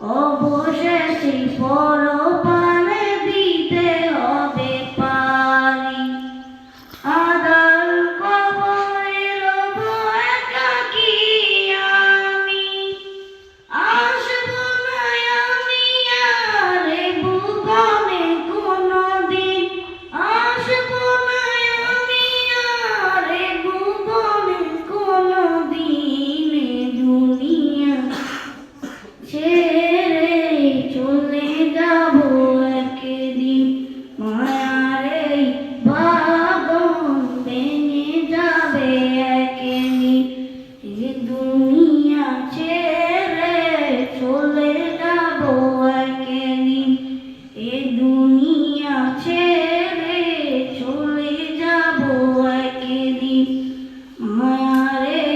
我不是 માયા